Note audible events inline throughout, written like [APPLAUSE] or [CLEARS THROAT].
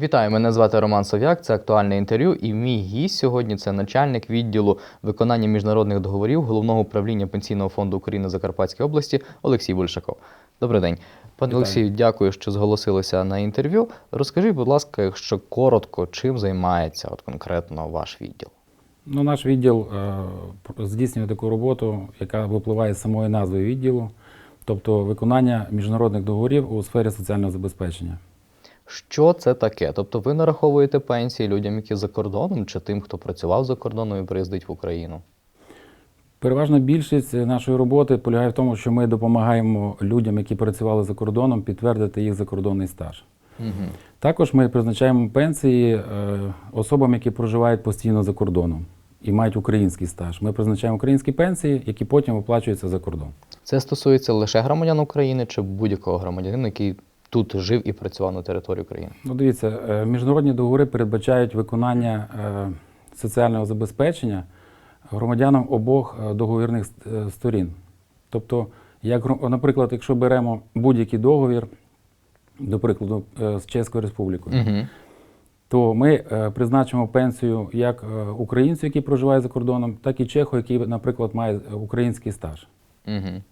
Вітаю, мене звати Роман Сов'як. Це актуальне інтерв'ю. І мій гість сьогодні це начальник відділу виконання міжнародних договорів головного управління Пенсійного фонду України Закарпатській області Олексій Бульшаков. Добрий день. Пане Олексію, дякую, що зголосилися на інтерв'ю. Розкажіть, будь ласка, якщо коротко, чим займається от конкретно ваш відділ? Ну, наш відділ е, здійснює таку роботу, яка випливає з самої назви відділу, тобто виконання міжнародних договорів у сфері соціального забезпечення. Що це таке? Тобто ви нараховуєте пенсії людям, які за кордоном, чи тим, хто працював за кордоном і приїздить в Україну? Переважна більшість нашої роботи полягає в тому, що ми допомагаємо людям, які працювали за кордоном, підтвердити їх закордонний стаж. Угу. Також ми призначаємо пенсії е, особам, які проживають постійно за кордоном і мають український стаж. Ми призначаємо українські пенсії, які потім оплачуються за кордон. Це стосується лише громадян України чи будь-якого громадянина, який тут жив і працював на території України. Ну, дивіться, е, міжнародні договори передбачають виконання е, соціального забезпечення громадянам обох е, договірних сторін. Тобто, як, наприклад, якщо беремо будь-який договір, до прикладу, з Чеською Республікою, Угу. то ми призначимо пенсію як українцю, який проживає за кордоном, так і чеху, який, наприклад, має український стаж. Угу.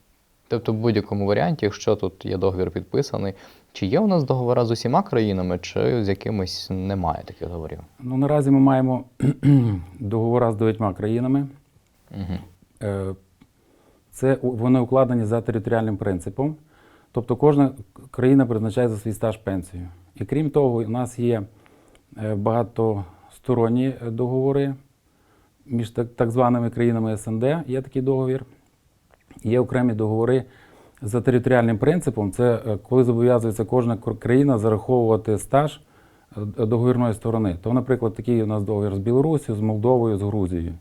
Тобто, в будь-якому варіанті, якщо тут є договір підписаний, чи є у нас договори з усіма країнами, чи з якимись немає таких договорів? Ну, наразі ми маємо [CLEARS THROAT] договори з дев'ятьма країнами. Угу. Це вони укладені за територіальним принципом. Тобто кожна країна призначає за свій стаж пенсію. І крім того, у нас є е, багатосторонні договори між так званими країнами СНД. Є такий договір. Є окремі договори за територіальним принципом. Це е, коли зобов'язується кожна країна зараховувати стаж е, договірної сторони. То, наприклад, такий у нас договір з Білорусі, з Молдовою, з Грузією,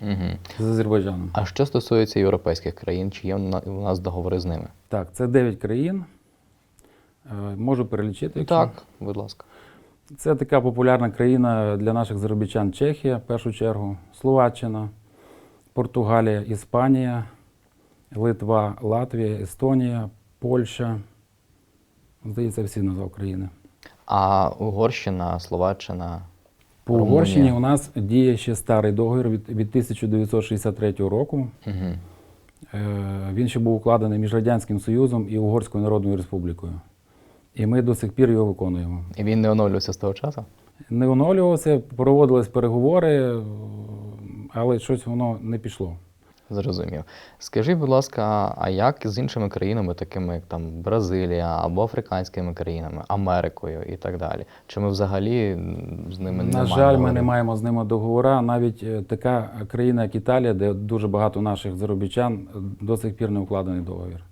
Угу. з Азербайджаном. А що стосується європейських країн, чи є у нас договори з ними? Так, це 9 країн. Е, Можу перелічити. якщо- Так, будь ласка. Це така популярна країна для наших заробітчан Чехія, в першу чергу, Словаччина, Португалія, Іспанія, Литва, Латвія, Естонія, Польща. Здається, всі назвав країни. А Угорщина, Словаччина. По Румунія. Угорщині у нас діє ще старий договір від, від 1963 року. Угу. Е, Він ще був укладений між Радянським Союзом і Угорською Народною Республікою. І ми до сих пір його виконуємо. І він не оновлювався з того часу? Не оновлювався, проводились переговори, але щось воно не пішло. Зрозумів. Скажіть, будь ласка, а як з іншими країнами, такими як там Бразилія або африканськими країнами, Америкою і так далі? Чи ми взагалі з ними не На маємо жаль, ми не маємо з ними договора. Навіть е, така країна, як Італія, де дуже багато наших заробітчан, е, до сих пір не укладений договір.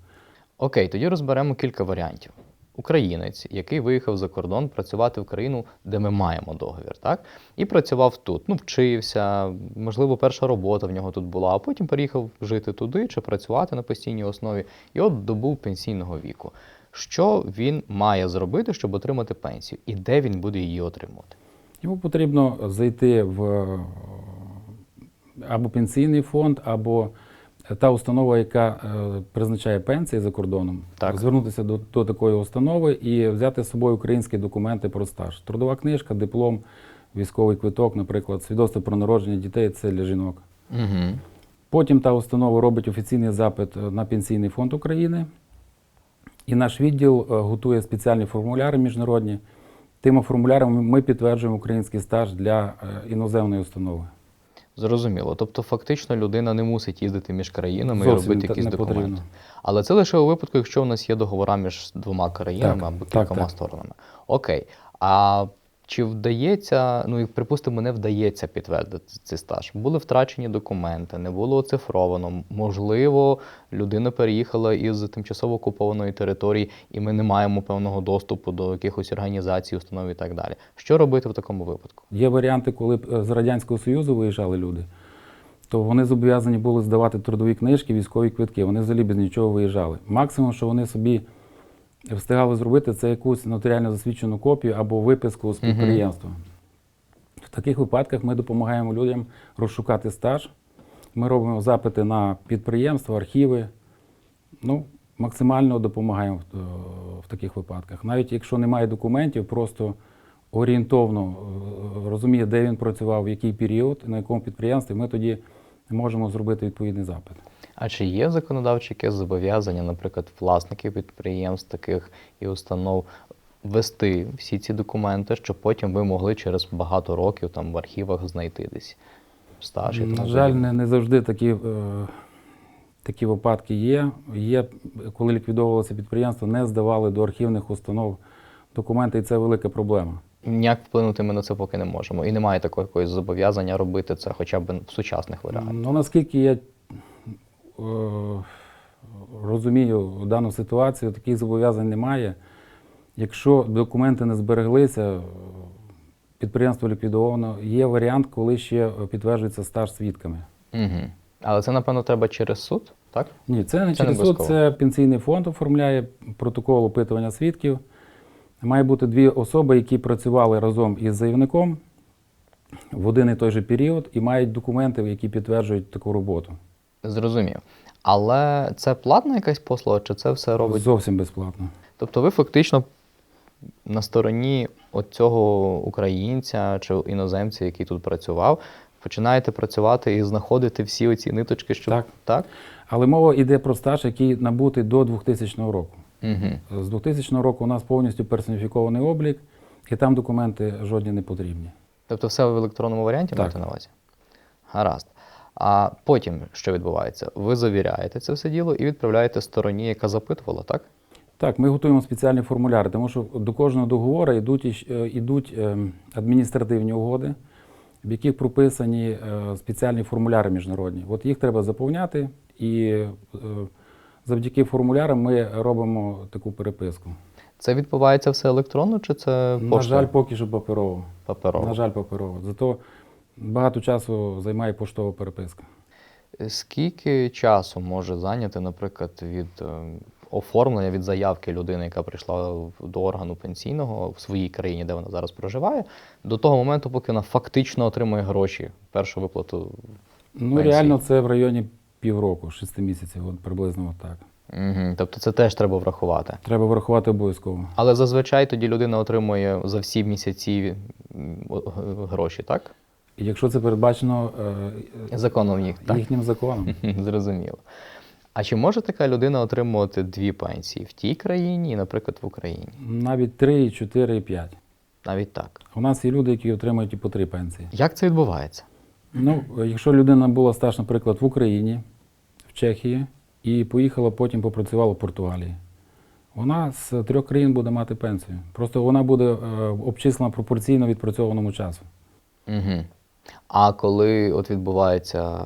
Окей, тоді розберемо кілька варіантів. Українець, який виїхав за кордон працювати в країну, де ми маємо договір, так? І працював тут. Ну, вчився, можливо, перша робота в нього тут була, а потім переїхав жити туди чи працювати на постійній основі, і от добув пенсійного віку. Що він має зробити, щоб отримати пенсію, і де він буде її отримувати? Йому потрібно зайти в або пенсійний фонд, або та установа, яка е, призначає пенсії за кордоном, Так. звернутися до, до такої установи і взяти з собою українські документи про стаж. Трудова книжка, диплом, військовий квиток, наприклад, свідоцтво про народження дітей це для жінок. Угу. Потім та установа робить офіційний запит е, на Пенсійний фонд України, і наш відділ е, готує спеціальні формуляри міжнародні. Тими формулярами ми підтверджуємо український стаж для іноземної установи. Зрозуміло. Тобто, фактично, людина не мусить їздити між країнами Зовсім і робити якісь не документи. потрібно. Але це лише у випадку, якщо у нас є договора між двома країнами Так, або так, кількома так. сторонами. Окей. А чи вдається, ну і припустимо, не вдається підтвердити цей стаж? Були втрачені документи, не було оцифровано. Можливо, людина переїхала із тимчасово окупованої території, і ми не маємо певного доступу до якихось організацій, установ і так далі. Що робити в такому випадку? Є варіанти, коли б, е, з Радянського Союзу виїжджали люди, то вони зобов'язані були здавати трудові книжки, військові квитки. Вони взагалі без нічого виїжджали. Максимум, що вони собі встигали зробити, це якусь нотаріально засвідчену копію або виписку з підприємства. В таких випадках ми допомагаємо людям розшукати стаж. Ми робимо запити на підприємства, архіви. Ну, максимально допомагаємо в, е, в таких випадках. Навіть якщо немає документів, просто орієнтовно е, розуміє, де він працював, в який період, на якому підприємстві, ми тоді можемо зробити відповідний запит. А чи є законодавче якесь зобов'язання, наприклад, власників підприємств таких і установ вести всі ці документи, щоб потім ви могли через багато років там в архівах знайти десь стаж На жаль, не, не завжди такі, е, такі випадки є. Є, коли ліквідовувалося підприємство, не здавали до архівних установ документи, і це велика проблема. Ніяк вплинути ми на це поки не можемо. І немає такого якогось зобов'язання робити це хоча б в сучасних варіантах. Ну, наскільки я розумію дану ситуацію, таких зобов'язань немає. Якщо документи не збереглися, е, підприємство ліквідовано, є варіант, коли ще підтверджується стаж свідками. Угу. Але це, напевно, треба через суд, так? Ні, це не Це не через суд, це пенсійний фонд оформляє протокол опитування свідків. Має бути дві особи, які працювали разом із заявником в один і той же період і мають документи, які підтверджують таку роботу. Зрозумів. Але це платна якась послуга, чи це все робить? Зовсім безплатно. Тобто ви фактично на стороні цього українця чи іноземця, який тут працював, починаєте працювати і знаходити всі оці ниточки, щоб Так. так? Але мова йде про стаж, який набутий до 2000 року. Угу. З 2000 року у нас повністю персоніфікований облік, і там документи жодні не потрібні. Тобто все в електронному варіанті Так. маєте на увазі? Гаразд. А потім що відбувається? Ви завіряєте це все діло і відправляєте стороні, яка запитувала, так? Так, ми готуємо спеціальні формуляри, тому що до кожного договору йдуть, е, йдуть ем, адміністративні угоди, в яких прописані е, спеціальні формуляри міжнародні. От їх треба заповняти, і е, завдяки формулярам ми робимо таку переписку. Це відбувається все електронно, чи це На жаль, поки що паперово. паперово? На жаль, паперово. Зато багато часу займає поштова переписка. Скільки часу може зайняти, наприклад, від е, оформлення від заявки людини, яка прийшла до органу пенсійного в своїй країні, де вона зараз проживає, до того моменту, поки вона фактично отримує гроші, першу виплату? Ну, Пенсії. реально, це в районі півроку, шести місяців, от приблизно так. Угу. Тобто це теж треба врахувати. Треба врахувати обов'язково. Але зазвичай тоді людина отримує за всі місяці гроші, так? Якщо це передбачено е, Законом їх, так? їхнім законом. [LAUGHS] Зрозуміло. А чи може така людина отримувати дві пенсії в тій країні і, наприклад, в Україні? Навіть 3, і 4, і 5. Навіть так. У нас є люди, які отримують і по 3 пенсії. Як це відбувається? Ну, якщо людина була стаж, наприклад, в Україні, в Чехії, і поїхала потім попрацювала в Португалії, вона з трьох країн буде мати пенсію. Просто вона буде е, обчислена пропорційно відпрацьованому часу. Угу. А коли от відбувається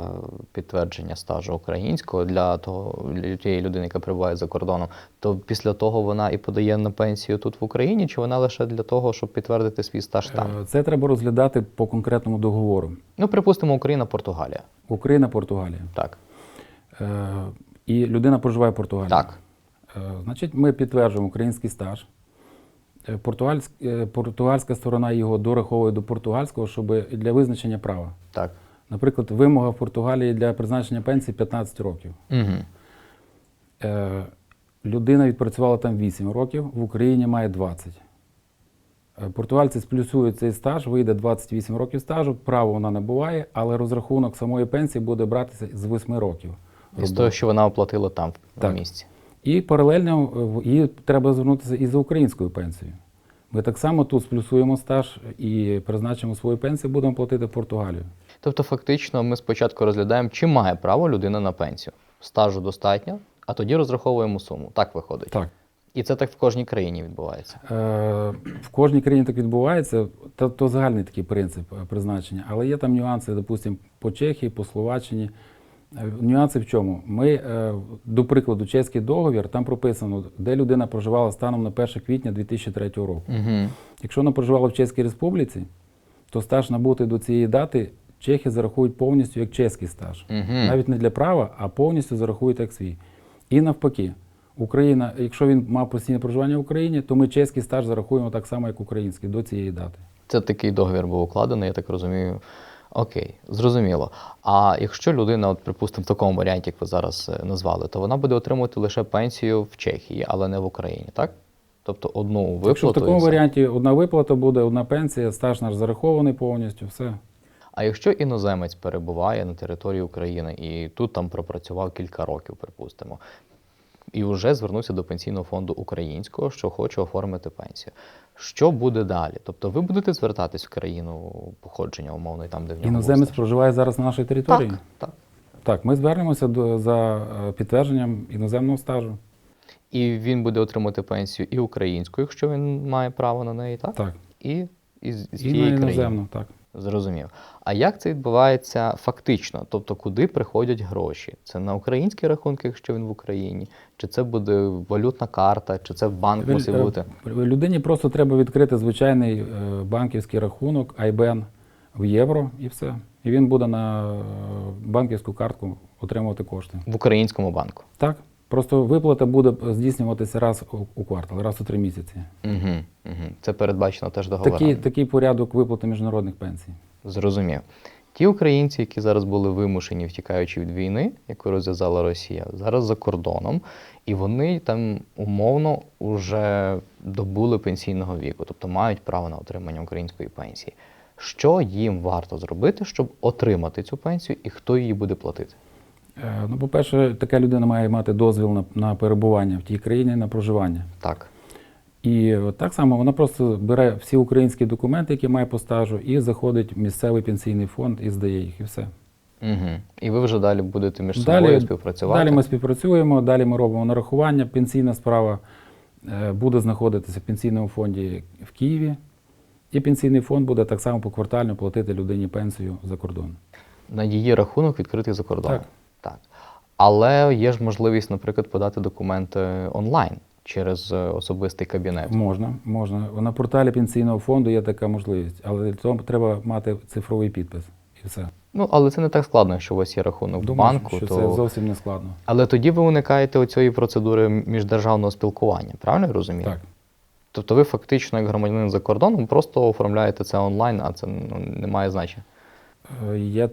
підтвердження стажу українського для того для тієї людини, яка перебуває за кордоном, то після того вона і подає на пенсію тут в Україні, чи вона лише для того, щоб підтвердити свій стаж там? Е, Це треба розглядати по конкретному договору. Ну, припустимо, Україна, Португалія. Україна, Португалія. Так. Е, І людина проживає в Португалії. Так. Е, Значить, ми підтверджуємо український стаж. Е, е, португальська сторона його дораховує до португальського, щоб для визначення права. Так. Наприклад, вимога в Португалії для призначення пенсії 15 років. Угу. Е, Людина відпрацювала там 8 років, в Україні має 20. Е, Португальці сплюсують цей стаж, вийде 28 років стажу, право вона набуває, але розрахунок самої пенсії буде братися з 8 років. І з того, що вона оплатила там в Так. місці. І паралельно е, в- їй треба звернутися і за українською пенсією. Ми так само тут сплюсуємо стаж і призначимо свою пенсію, будемо платити в Португалію. Тобто, фактично, ми спочатку розглядаємо, чи має право людина на пенсію. Стажу достатньо, а тоді розраховуємо суму. Так виходить. Так. І це так в кожній країні відбувається. Е, в кожній країні так відбувається, то, то загальний такий принцип е, призначення. Але є там нюанси, допустимо, по Чехії, по Словаччині. Нюанси в чому? Ми, е, до прикладу, чеський договір, там прописано, де людина проживала станом на 1 квітня 2003 року. Угу. Якщо вона проживала в Чеській Республіці, то стаж набутий до цієї дати чехи зарахують повністю як чеський стаж. Угу. Навіть не для права, а повністю зарахують як свій. І навпаки, Україна, якщо він мав постійне проживання в Україні, то ми чеський стаж зарахуємо так само, як український до цієї дати. Це такий договір був укладений, я так розумію. Окей, зрозуміло. А якщо людина, от, припустимо, в такому варіанті, як ви зараз е, назвали, то вона буде отримувати лише пенсію в Чехії, але не в Україні, так? Тобто одну виплату. Якщо в такому варіанті одна виплата буде, одна пенсія, стаж наш зарахований повністю, все. А якщо іноземець перебуває на території України і тут там пропрацював кілька років, припустимо, і вже звернувся до пенсійного фонду українського, що хоче оформити пенсію. Що буде далі? Тобто ви будете звертатись в країну походження, умовно, і там, де в нього Іноземець стаж? проживає зараз на нашій території. Так, так. Так, ми звернемося до, за е, підтвердженням іноземного стажу. І він буде отримати пенсію і українську, якщо він має право на неї, так? Так. І, і з І на тієї країни. так. Зрозумів. А як це відбувається фактично? Тобто, куди приходять гроші? Це на українські рахунки, якщо він в Україні, чи це буде валютна карта, чи це в банк мусить Е, бути? Людині просто треба відкрити звичайний е, банківський рахунок, IBAN в євро і все. І він буде на е, банківську картку отримувати кошти. В українському банку. Так. Просто виплата буде здійснюватися раз у, квартал, раз у три місяці. Угу, угу. Це передбачено теж договорами. Такий, такий порядок виплати міжнародних пенсій. Зрозумів. Ті українці, які зараз були вимушені, втікаючи від війни, яку розв'язала Росія, зараз за кордоном, і вони там умовно вже добули пенсійного віку, тобто мають право на отримання української пенсії. Що їм варто зробити, щоб отримати цю пенсію, і хто її буде платити? Е, Ну, по-перше, така людина має мати дозвіл на, на перебування в тій країні, на проживання. Так. І так само вона просто бере всі українські документи, які має по стажу, і заходить в місцевий пенсійний фонд і здає їх, і все. Угу. І ви вже далі будете між собою співпрацювати. далі ми співпрацюємо, далі ми робимо нарахування. Пенсійна справа е, буде знаходитися в пенсійному фонді в Києві, і пенсійний фонд буде так само поквартально платити людині пенсію за кордон. на її рахунок відкритий за кордоном. Так. Але є ж можливість, наприклад, подати документи онлайн через е, особистий кабінет. Можна, можна. На порталі пенсійного фонду є така можливість, але для того треба мати цифровий підпис і все. Ну, але це не так складно, якщо у вас є рахунок в банку. що то... це зовсім не складно. Але тоді ви уникаєте оцієї процедури міждержавного спілкування, правильно я розумію? Так. Тобто ви фактично, як громадянин за кордоном, просто оформляєте це онлайн, а це ну, не має значення. Е, Я,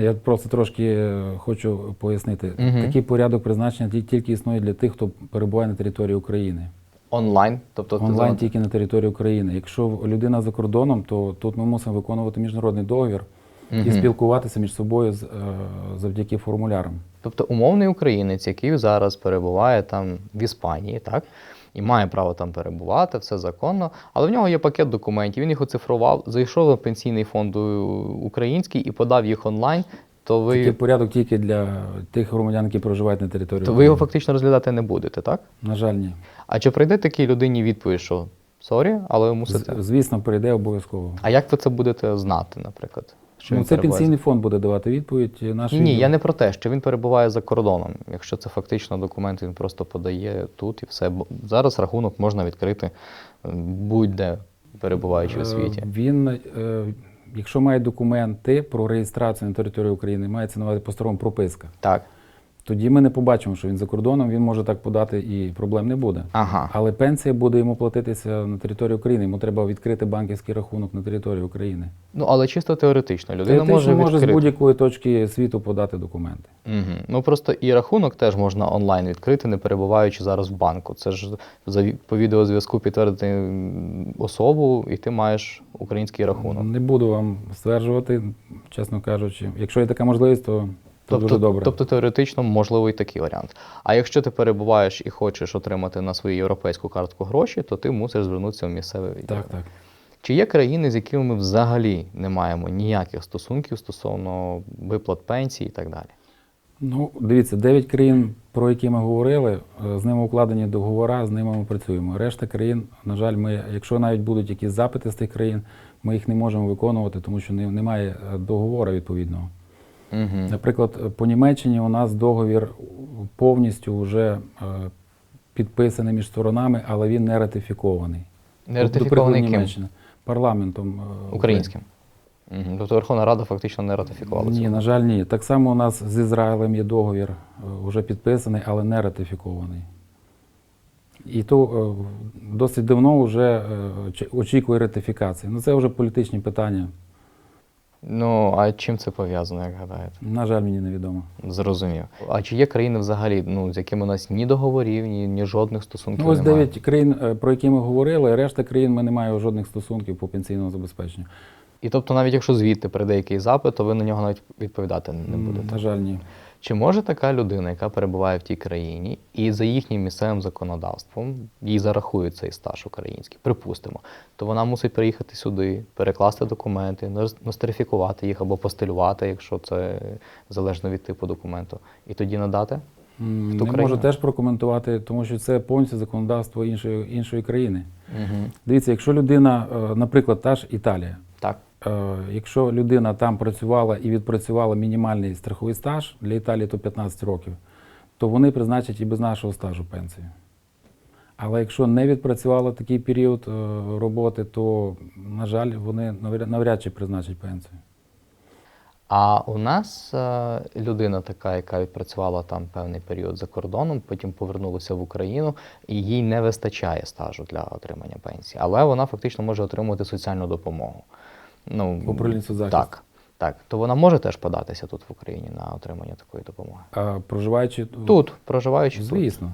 я просто трошки е, хочу пояснити. Мгм. Такий порядок призначення ті- тільки існує для тих, хто перебуває на території України. Онлайн, тобто Онлайн ти- тільки на території України. Якщо людина за кордоном, то тут ми мусимо виконувати міжнародний договір і спілкуватися між собою з, е, завдяки формулярам. Тобто умовний українець, який зараз перебуває там в Іспанії, так? І має право там перебувати, все законно, але в нього є пакет документів, він їх оцифрував, зайшов на пенсійний фонд український і подав їх онлайн, то ви, Такий порядок тільки для тих громадян, які проживають на території то ви його фактично розглядати не будете, так? На жаль, ні. А чи прийде такій людині відповідь, що сорі, але ви мусите. З- Звісно, прийде обов'язково. А як ви це будете знати, наприклад? Що Ну, він це перебуває? пенсійний фонд буде давати відповідь. Наш Ні, я не про те, що він перебуває за кордоном. Якщо це фактично документ, він просто подає тут і все. Зараз рахунок можна відкрити будь-де перебуваючи у Е, світі. Він, е, якщо має документи про реєстрацію на території України, мається на увазі по сторонам прописка. Так. Тоді ми не побачимо, що він за кордоном, він може так подати і проблем не буде. Ага. Але пенсія буде йому платитися на території України. Йому треба відкрити банківський рахунок на території України. Ну, але чисто теоретично. Людина Теоретично може може з будь-якої точки світу подати документи. Угу. Ну просто і рахунок теж можна онлайн відкрити, не перебуваючи зараз в банку. Це ж за по відеозв'язку підтвердити особу, і ти маєш український рахунок. Не буду вам стверджувати, чесно кажучи. Якщо є така можливість, то Тобто, дуже добре. тобто теоретично можливий такий варіант. А якщо ти перебуваєш і хочеш отримати на свою європейську картку гроші, то ти мусиш звернутися в місцевий відділ. Так, так. Чи є країни, з якими ми взагалі не маємо ніяких стосунків стосовно виплат пенсій і так далі? Ну, дивіться, 9 країн, про які ми говорили, е, з ними укладені договори, з ними ми працюємо. Решта країн, на жаль, ми, якщо навіть будуть якісь запити з тих країн, ми їх не можемо виконувати, тому що немає е, договору відповідного. Угу. Наприклад, е, по Німеччині у нас договір повністю вже е, підписаний між сторонами, але він не ратифікований. Не ратифікований ким? Німеччина. Парламентом е, Українським. Угу. Тобто Верховна Рада фактично не ратифікувала Ні, цього. на жаль, ні. Так само у нас з Ізраїлем є договір, вже підписаний, але не ратифікований. І то е, досить давно вже е, очікує ратифікації. Ну це вже політичні питання. Ну, а чим це пов'язано, як гадаєте? На жаль, мені невідомо. Зрозумів. А чи є країни взагалі, ну, з якими у нас ні договорів, ні, ні жодних стосунків Ну, ось немає? дев'ять країн, е, про які ми говорили, решта країн ми не маємо жодних стосунків по пенсійному забезпеченню. І тобто, навіть якщо звідти прийде якийсь запит, то ви на нього навіть відповідати не будете. На жаль, ні. Чи може така людина, яка перебуває в тій країні, і за їхнім місцевим законодавством їй зарахують цей стаж український, припустимо, то вона мусить приїхати сюди, перекласти документи, ностр- нострифікувати їх або постелювати, якщо це залежно від типу документу, і тоді надати? Не можу теж прокоментувати, тому що це повністю законодавство іншої, іншої країни. Угу. Дивіться, якщо людина, е, наприклад, та ж Італія, Якщо людина там працювала і відпрацювала мінімальний страховий стаж для Італії, то 15 років, то вони призначать і без нашого стажу пенсію. Але якщо не відпрацювала такий період е, роботи, то, на жаль, вони навряд- навряд чи призначать пенсію. А у нас е, людина така, яка відпрацювала там певний період за кордоном, потім повернулася в Україну, і їй не вистачає стажу для отримання пенсії, але вона фактично може отримувати соціальну допомогу. Ну, Управління соцзахисту. Так, так. То вона може теж податися тут в Україні на отримання такої допомоги. А проживаючи Тут, проживаючи тут. звісно.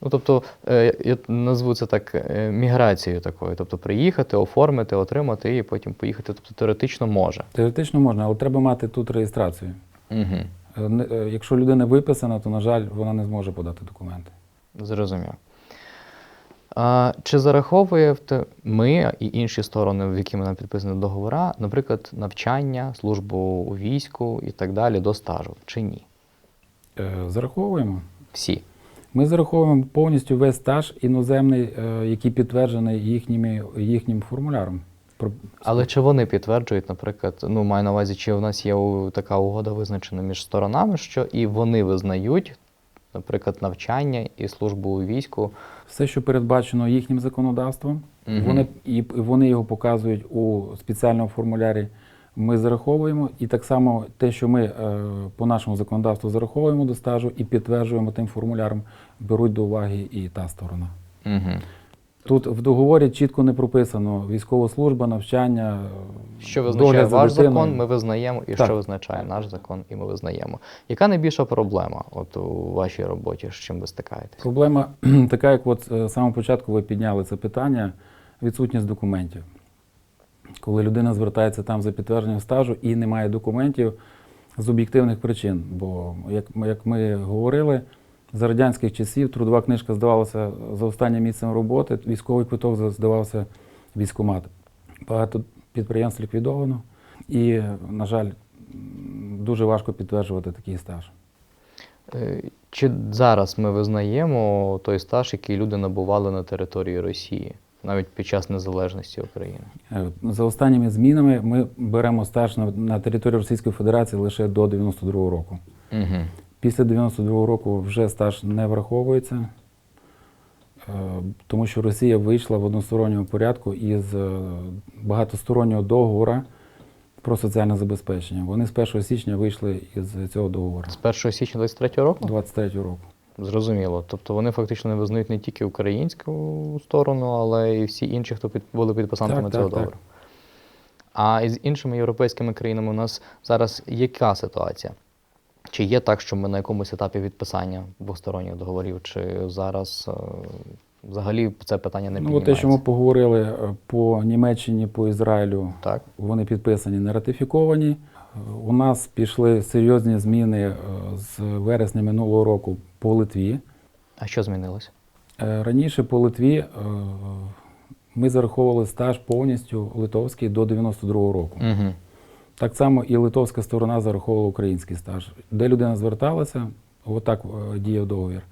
Ну, тобто, е, я назву це так е, міграцією такою. Тобто приїхати, оформити, отримати і потім поїхати. Тобто теоретично може. Теоретично можна, але треба мати тут реєстрацію. Угу. Якщо людина виписана, то, на жаль, вона не зможе подати документи. Зрозумів. А, чи зараховує в те- ми і інші сторони, в які нам підписані договори, наприклад, навчання, службу у війську і так далі до стажу, чи ні? Е, Зараховуємо. Всі. Ми зараховуємо повністю весь стаж іноземний, е, який підтверджений їхніми, їхнім формуляром. Але чи вони підтверджують, наприклад, ну маю на увазі, чи в нас є така угода визначена між сторонами, що і вони визнають, наприклад, навчання і службу у війську. Все, що передбачено їхнім законодавством, угу. вони, і вони його показують у спеціальному формулярі. Ми зараховуємо, і так само те, що ми е, по нашому законодавству зараховуємо до стажу і підтверджуємо тим формуляром, беруть до уваги і та сторона. Угу. Тут в договорі чітко не прописано військова служба, навчання. Що визначає ваш дитиною. закон, ми визнаємо, і Так. що визначає наш закон, і ми визнаємо. Яка найбільша проблема от у вашій роботі, з чим ви стикаєтесь? Проблема [CLEARS THROAT] така, як от е, з самого початку ви підняли це питання, відсутність документів. Коли людина звертається там за підтвердженням стажу і не має документів з об'єктивних причин. Бо, як, як ми говорили, за радянських часів трудова книжка здавалася за останнім місцем роботи, військовий квиток здавався військкомат. Багато підприємств ліквідовано і, на жаль, дуже важко підтверджувати такий стаж. Е, Чи зараз ми визнаємо той стаж, який люди набували на території Росії, навіть під час незалежності України? Е, За останніми змінами ми беремо стаж на, на території Російської Федерації лише до 92-го року. Угу. Після 92-го року вже стаж не враховується, е, тому що Росія вийшла в односторонньому порядку із е, багатостороннього договору про соціальне забезпечення. Вони з 1 січня вийшли із цього договору З 1 січня 23 року? 23-го року. Зрозуміло. Тобто вони фактично не визнають не тільки українську сторону, але і всі інші, хто під, були підписантами Так, цього так, так. договору. А із іншими європейськими країнами у нас зараз яка ситуація? Чи є так, що ми на якомусь етапі підписання двосторонніх договорів, чи зараз е, взагалі це питання не Ну, те, що ми поговорили е, по Німеччині, по Ізраїлю, Так. Вони підписані, не ратифіковані. Е, У нас пішли серйозні зміни з вересня минулого року по Литві. А що змінилося? Е, Раніше по Литві ми зараховували стаж повністю литовський до 92-го року. Угу. Так само і литовська сторона зараховувала український стаж. Де людина зверталася, отак е, діяв договір.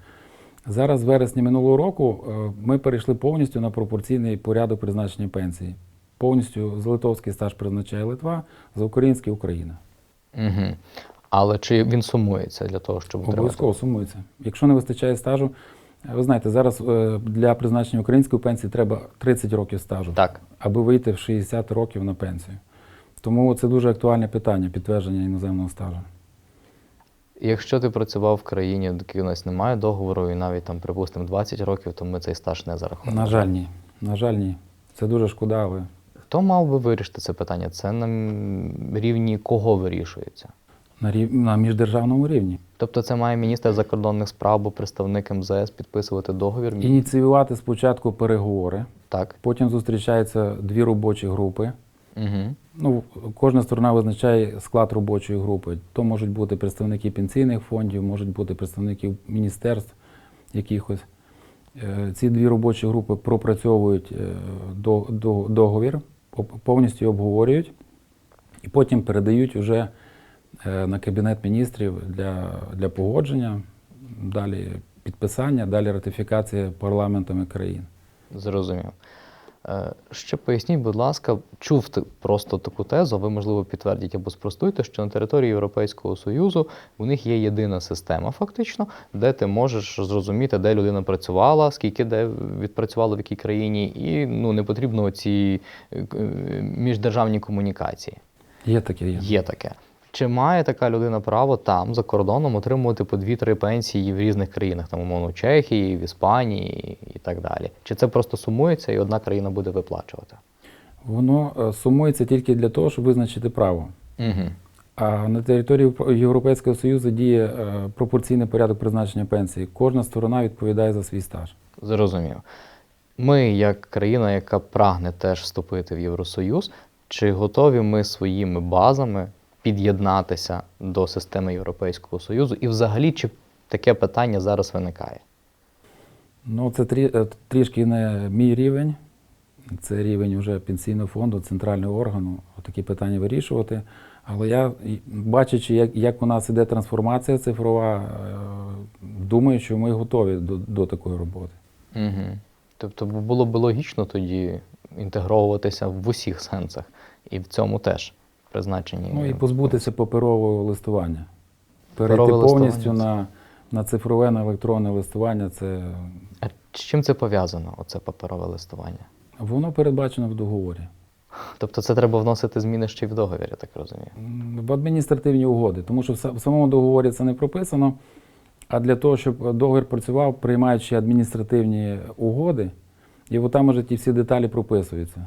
Зараз, з вересня минулого року, е, ми перейшли повністю на пропорційний порядок призначення пенсії. Повністю з литовський стаж призначає Литва, за український Україна. Угу. Але чи він сумується для того, щоб? Обов'язково сумується. Якщо не вистачає стажу, ви знаєте, зараз е, для призначення української пенсії треба 30 років стажу, Так. аби вийти в 60 років на пенсію. Тому це дуже актуальне питання підтвердження іноземного стажу. Якщо ти працював в країні, в якій у нас немає договору, і навіть там, припустимо, 20 років, то ми цей стаж не зарахуємо. На жаль, ні. На жаль, ні. Це дуже шкода, але Хто мав би вирішити це питання? Це на рівні кого вирішується? На, рів... на міждержавному рівні. Тобто це має міністр закордонних справ або представник МЗС підписувати договір? Ініціювати спочатку переговори, Так. потім зустрічаються дві робочі групи. Угу. Ну, кожна сторона визначає склад робочої групи. То можуть бути представники пенсійних фондів, можуть бути представники міністерств якихось. Е, Ці дві робочі групи пропрацьовують е, до- до- договір, повністю обговорюють і потім передають вже е, на Кабінет міністрів для, для погодження, далі підписання, далі ратифікація парламентами країн. Зрозумів. Е, Ще поясніть, будь ласка, чув просто таку тезу, ви, можливо, підтвердіть або спростуйте, що на території Європейського Союзу у них є єдина система, фактично, де ти можеш зрозуміти, де людина працювала, скільки де відпрацювала в якій країні, і ну, не потрібно ці е, міждержавні комунікації. Є таке є. Є таке. Чи має така людина право там за кордоном отримувати по 2-3 пенсії в різних країнах, там умовно в Чехії, в Іспанії і так далі? Чи це просто сумується і одна країна буде виплачувати? Воно е, сумується тільки для того, щоб визначити право. Угу. А на території Європейського Союзу діє е, пропорційний порядок призначення пенсії. Кожна сторона відповідає за свій стаж. Зрозумів. Ми, як країна, яка прагне теж вступити в Євросоюз, чи готові ми своїми базами під'єднатися до системи Європейського Союзу? І взагалі, чи таке питання зараз виникає? Ну, це трі, е, трішки не мій рівень. Це рівень вже пенсійного фонду, центрального органу, такі питання вирішувати. Але я, бачачи, як, як у нас іде трансформація цифрова, е, думаю, що ми готові до, до такої роботи. Угу. Тобто було б логічно тоді інтегровуватися в усіх сенсах, і в цьому теж призначені. Ну і позбутися паперового листування. Перейти Паперове повністю листування. на, на цифрове, на електронне листування це А з чим це пов'язано, оце паперове листування? воно передбачено в договорі. Тобто це треба вносити зміни ще й в договір, я так розумію. В адміністративні угоди, тому що в са- в самому договорі це не прописано. А для того, щоб договір працював, приймаючи адміністративні угоди, і от там вже ті всі деталі прописуються.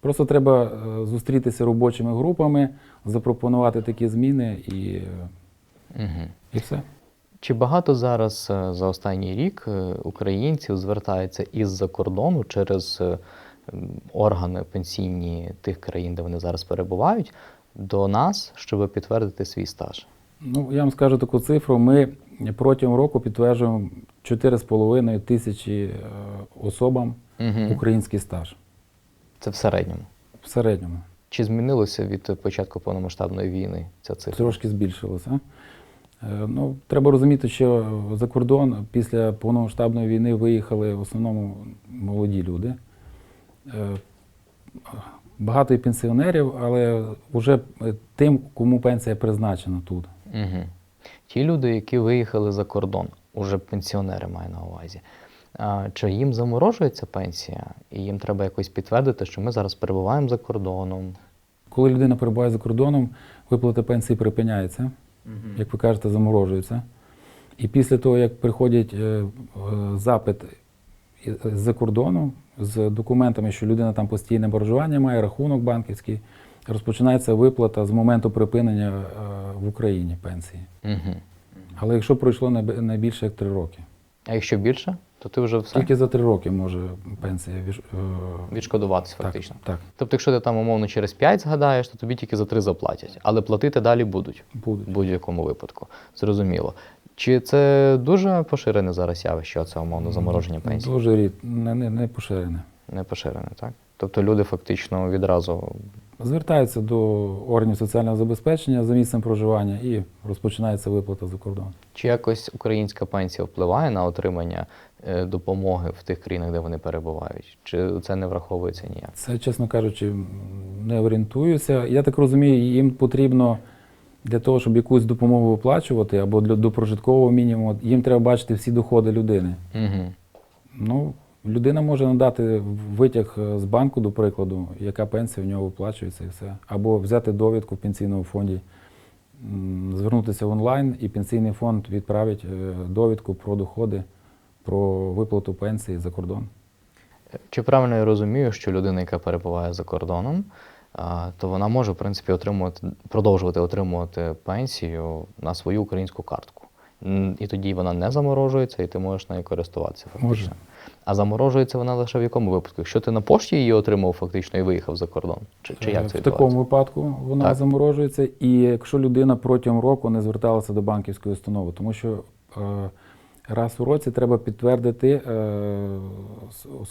Просто треба е, зустрітися робочими групами, запропонувати такі зміни і, Угу. і все. Чи багато зараз е, за останній рік е, українців звертається із-за кордону через органи пенсійні тих країн, де вони зараз перебувають, до нас, щоб підтвердити свій стаж? Ну, я вам скажу таку цифру. Ми протягом року підтверджуємо 4,5 тисячі особам Угу. український стаж Це в середньому. в середньому. Чи змінилося від початку повномасштабної війни ця цифра? Трошки збільшилося. Е, Ну, треба розуміти, що за кордон після повномасштабної війни виїхали в основному молоді люди. Е, Багато і пенсіонерів, але вже тим, кому пенсія призначена тут. Угу. Ті люди, які виїхали за кордон, уже пенсіонери маю на увазі. Чи їм заморожується пенсія, і їм треба якось підтвердити, що ми зараз перебуваємо за кордоном? Коли людина перебуває за кордоном, виплата пенсії припиняється, як ви кажете, заморожується. І після того, як приходять е, е, запит з-за кордону з документами, що людина там постійне проживання має, рахунок банківський, розпочинається виплата з моменту припинення е, в Україні пенсії. Угу. Але якщо пройшло не не більше як три роки, А якщо більше, то ти вже все тільки за три роки може пенсія відш- е, відшкодуватися так, фактично. Так, Тобто, якщо ти там умовно через 5 згадаєш, то тобі тільки за 3 заплатять, але платити далі будуть буде. в будь-якому випадку. Зрозуміло. Чи це дуже поширене зараз явище, це умовно замороження пенсій? Дуже рід, не, не, не поширене. Не поширене, так? Тобто люди фактично відразу Звертаються до органів соціального забезпечення за місцем проживання і розпочинається виплата за кордон. Чи якось українська пенсія впливає на отримання е, допомоги в тих країнах, де вони перебувають? Чи це не враховується ніяк? Це, чесно кажучи, не орієнтуюся. Я так розумію, їм потрібно для того, щоб якусь допомогу виплачувати або для до прожиткового мінімуму, їм треба бачити всі доходи людини. Угу. Ну, людина може надати витяг е, з банку, до прикладу, яка пенсія в нього виплачується і все. Або взяти довідку в пенсійному фонді, звернутися в онлайн, і пенсійний фонд відправить е, довідку про доходи, про виплату пенсії за кордон. Чи правильно я розумію, що людина, яка перебуває за кордоном, то вона може, в принципі, отримувати, продовжувати отримувати пенсію на свою українську картку. І тоді вона не заморожується, і ти можеш нею користуватися фактично. Може. А заморожується вона лише в якому випадку? Якщо ти на пошті її отримав фактично і виїхав за кордон? Чи, чи як Е, це в такому випадку вона Так. заморожується, і якщо людина протягом року не зверталася до банківської установи, тому що е, раз у році треба підтвердити е,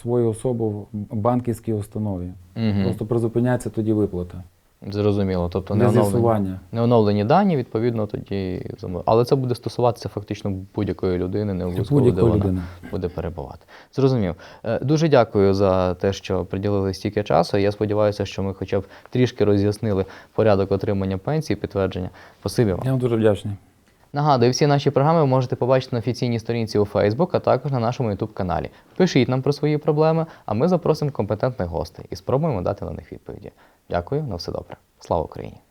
свою особу в банківській установі. Мгм. Просто призупиняється тоді виплата Зрозуміло. Тобто не оновлені, не оновлені дані, відповідно, тоді Але це буде стосуватися фактично будь-якої людини, не обов'язково де вона людини. буде перебувати. Зрозумів. Е, Дуже дякую за те, що приділили стільки часу. Я сподіваюся, що ми хоча б трішки роз'яснили порядок отримання пенсії, підтвердження. Спасибі вам. Я вам дуже вдячний. Нагадую, всі наші програми ви можете побачити на офіційній сторінці у Facebook, а також на нашому YouTube каналі. Пишіть нам про свої проблеми, а ми запросимо компетентних гостей і спробуємо дати на них відповіді. Дякую, на все добре. Слава Україні!